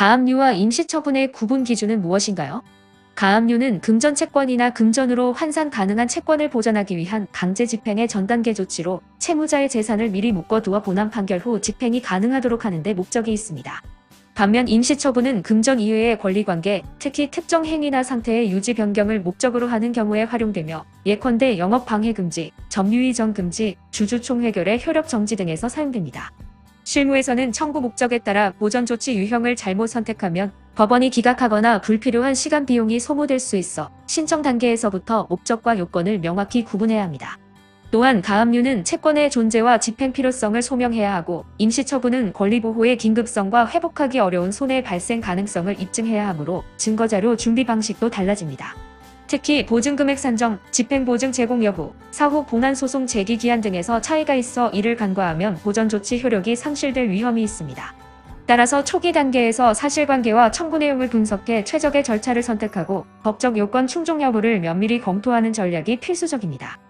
가압류와 임시처분의 구분 기준은 무엇인가요? 가압류는 금전 채권이나 금전으로 환산 가능한 채권을 보전하기 위한 강제 집행의 전 단계 조치로 채무자의 재산을 미리 묶어두어 본안 판결 후 집행이 가능하도록 하는데 목적이 있습니다. 반면 임시처분은 금전 이외의 권리관계, 특히 특정 행위나 상태의 유지 변경을 목적으로 하는 경우에 활용되며 예컨대 영업 방해 금지, 점유의 정 금지, 주주 총회결의 효력 정지 등에서 사용됩니다. 실무에서는 청구 목적에 따라 보전 조치 유형을 잘못 선택하면 법원이 기각하거나 불필요한 시간 비용이 소모될 수 있어 신청 단계에서부터 목적과 요건을 명확히 구분해야 합니다. 또한 가압류는 채권의 존재와 집행 필요성을 소명해야 하고 임시처분은 권리보호의 긴급성과 회복하기 어려운 손해 발생 가능성을 입증해야 하므로 증거자료 준비 방식도 달라집니다. 특히 보증금액 산정, 집행보증 제공 여부, 사후 본안소송 제기 기한 등에서 차이가 있어 이를 간과하면 보전조치 효력이 상실될 위험이 있습니다. 따라서 초기 단계에서 사실관계와 청구 내용을 분석해 최적의 절차를 선택하고 법적 요건 충족 여부를 면밀히 검토하는 전략이 필수적입니다.